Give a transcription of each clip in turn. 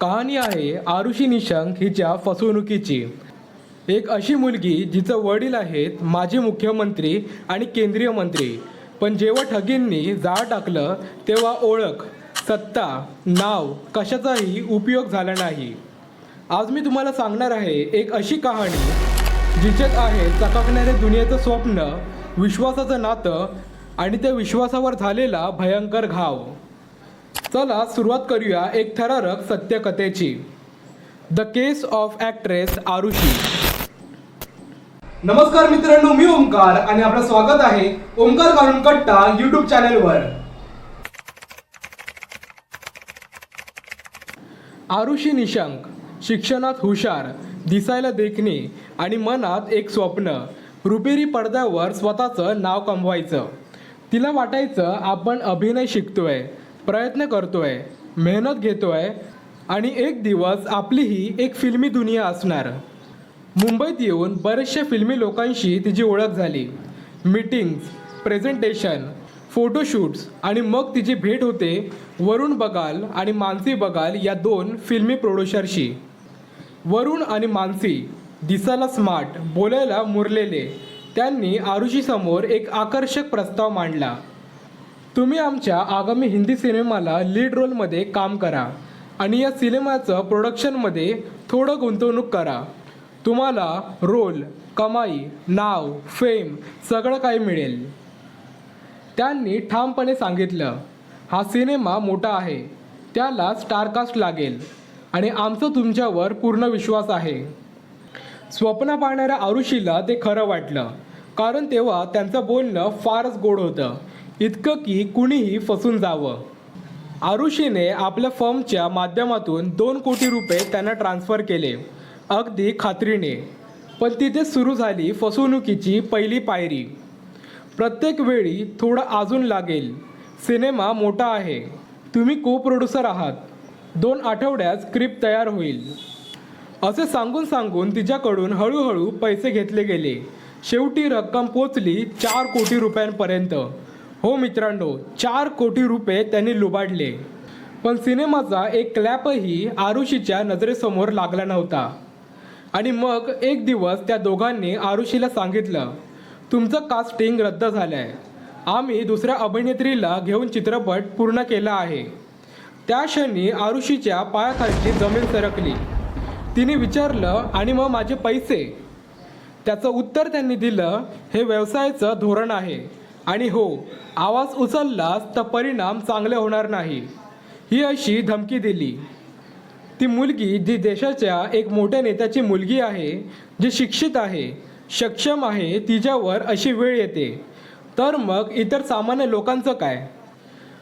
कहाणी आहे आरुषी निशंक हिच्या फसवणुकीची. एक अशी मुलगी जिचं वडील आहेत माजी मुख्यमंत्री आणि केंद्रीय मंत्री. पण जेव्हा ठगींनी जाळ टाकलं तेव्हा ओळख सत्ता नाव कशाचाही उपयोग झाला नाही. आज मी तुम्हाला सांगणार आहे एक अशी कहाणी जिच्यात आहे चकाकणारे दुनियेचं स्वप्न विश्वासाचं नातं आणि त्या विश्वासावर झालेला भयंकर घाव. चला सुरुवात करूया एक थरारक सत्यकथेची. The case of actress Aarushi. नमस्कार मित्रांनो मी ओमकार आणि आपलं स्वागत आहे ओमकार काढून कट्टा युट्यूब चॅनेलवर आरुषी निशंक शिक्षणात हुशार दिसायला देखणे आणि मनात एक स्वप्न रुपेरी पडद्यावर स्वतःचं नाव कमवायचं. तिला वाटायचं आपण अभिनय शिकतोय. प्रयत्न करतो आहे मेहनत घेतो आहे आणि एक दिवस आपलीही एक फिल्मी दुनिया असणार. मुंबईत येऊन बरेचशा फिल्मी लोकांशी तिची ओळख झाली. मीटिंग्स प्रेझेंटेशन फोटोशूट्स आणि मग तिची भेट होते वरुण बगाल आणि मानसी बगाल या दोन फिल्मी प्रोड्युसरशी. वरुण आणि मानसी दिसायला स्मार्ट बोलायला मुरलेले. त्यांनी आरुषीसमोर एक आकर्षक प्रस्ताव मांडला. तुम्ही आमच्या आगामी हिंदी सिनेमाला लीड रोलमध्ये काम करा आणि या सिनेमाचं प्रोडक्शनमध्ये थोडं गुंतवणूक करा. तुम्हाला रोल कमाई नाव फेम सगळं काही मिळेल. त्यांनी ठामपणे सांगितलं हा सिनेमा मोठा आहे. त्याला स्टारकास्ट लागेल आणि आमचा तुमच्यावर पूर्ण विश्वास आहे. स्वप्न पाहणाऱ्या आरुषीला ते खरं वाटलं कारण तेव्हा त्यांचं बोलणं फारच गोड होतं. इतकं की कुणीही फसून जावं. आरुषीने आपल्या फर्मच्या माध्यमातून दोन कोटी रुपये त्यांना ट्रान्स्फर केले. अगदी खात्रीने. पण तिथे सुरू झाली फसवणुकीची पहिली पायरी. प्रत्येक वेळी थोडं अजून लागेल. सिनेमा मोठा आहे. तुम्ही को प्रोड्युसर आहात. दोन आठवड्यात स्क्रिप्ट तयार होईल. असे सांगून सांगून तिच्याकडून हळूहळू पैसे घेतले गेले. शेवटी रक्कम पोचली चार कोटी रुपयांपर्यंत. हो मित्रांनो चार कोटी रुपये त्यांनी लुबाडले. पण सिनेमाचा एक क्लॅपही आरुषीच्या नजरेसमोर लागला नव्हता. आणि मग एक दिवस त्या दोघांनी आरुषीला सांगितलं तुमचं कास्टिंग रद्द झालं आहे आम्ही दुसऱ्या अभिनेत्रीला घेऊन चित्रपट पूर्ण केला आहे. त्या क्षणी आरुषीच्या पायाखालची जमीन सरकली. तिने विचारलं आणि मग माझे पैसे? त्याचं उत्तर त्यांनी दिलं हे व्यवसायाचं धोरण आहे. आणि हो आवाज उचललास तर परिणाम चांगले होणार नाही. ही अशी धमकी दिली. ती मुलगी जी देशाच्या एक मोठ्या नेत्याची मुलगी आहे जी शिक्षित आहे सक्षम आहे तिच्यावर अशी वेळ येते. तर मग इतर सामान्य लोकांचं काय?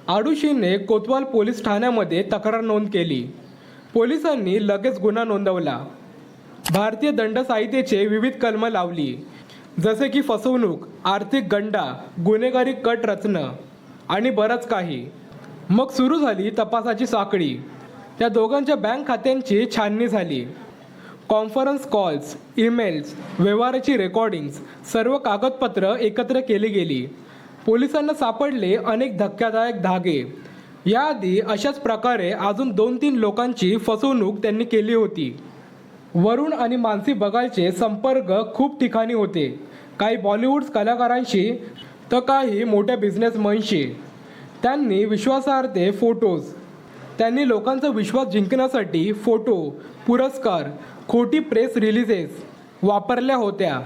आडुशीने कोतवाल पोलीस ठाण्यामध्ये तक्रार नोंद केली. पोलिसांनी लगेच गुन्हा नोंदवला. भारतीय दंड संहितेचे विविध कलमं लावली. जसे की फसवणूक आर्थिक गंडा गुन्हेगारी कट रचणं आणि बरंच काही. मग सुरू झाली तपासाची साखळी. त्या दोघांच्या बँक खात्यांची छाननी झाली. कॉन्फरन्स कॉल्स ईमेल्स व्यवहाराची रेकॉर्डिंग्स सर्व कागदपत्र एकत्र केली गेली. पोलिसांना सापडले अनेक धक्कादायक धागे. याआधी अशाच प्रकारे अजून दोन तीन लोकांची फसवणूक त्यांनी केली होती. वरुण आणि मानसी बगालचे संपर्क खूप ठिकाणी होते. काही बॉलिवूड कलाकारांशी तर काही मोठ्या बिझनेसमनशी. त्यांनी विश्वासार्थे फोटोज. त्यांनी लोकांचा विश्वास जिंकण्यासाठी फोटो पुरस्कार खोटी प्रेस रिलीजेस वापरल्या होत्या.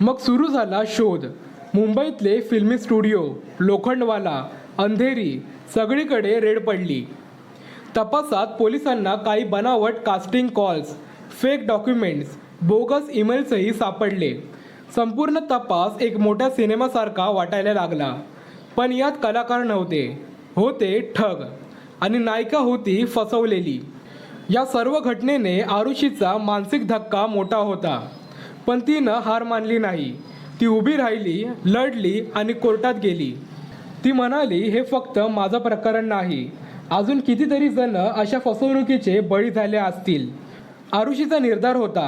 मग सुरू झाला शोध. मुंबईतले फिल्मी स्टुडिओ लोखंडवाला अंधेरी सगळीकडे रेड पडली. तपासात पोलिसांना काही बनावट casting calls fake documents bogus ईमेल्सही सापडले. संपूर्ण तपास एक मोठ्या सिनेमासारखा वाटायला लागला. पण यात कलाकार नव्हते. होते ठग. आणि नायिका होती फसवलेली. या सर्व घटनेने आरुषीचा मानसिक धक्का मोठा होता. पण तिनं हार मानली नाही. ती उभी राहिली लढली आणि कोर्टात गेली. ती म्हणाली हे फक्त माझं प्रकरण नाही. अजून कितीतरी जण अशा फसवणुकीचे बळी झाले असतील. आरुषीचा निर्धार होता.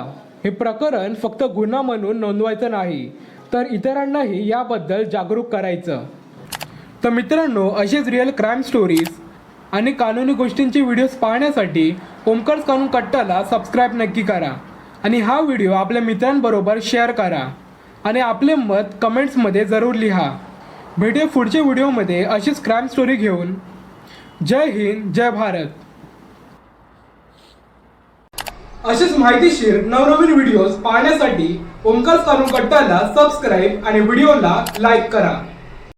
हे प्रकरण फक्त गुन्हा म्हणून नोंदवायचं नाही तर इतरांनाही याबद्दल जागरूक करायचं. तर मित्रांनो असेच रिअल क्राईम स्टोरीज आणि कानूनी गोष्टींचे व्हिडिओज पाहण्यासाठी ओमकार कानून कट्टाला सबस्क्राईब नक्की करा आणि हा व्हिडिओ आपल्या मित्रांबरोबर शेअर करा आणि आपले मत कमेंट्समध्ये जरूर लिहा. भेटूया पुढच्या व्हिडिओमध्ये अशीच क्राईम स्टोरी घेऊन. जय हिंद जय भारत. असेच माहितीशीर नवनवीन व्हिडिओज पाहण्यासाठी ओमकार कानून कट्टाला सबस्क्राईब आणि व्हिडिओला लाईक करा.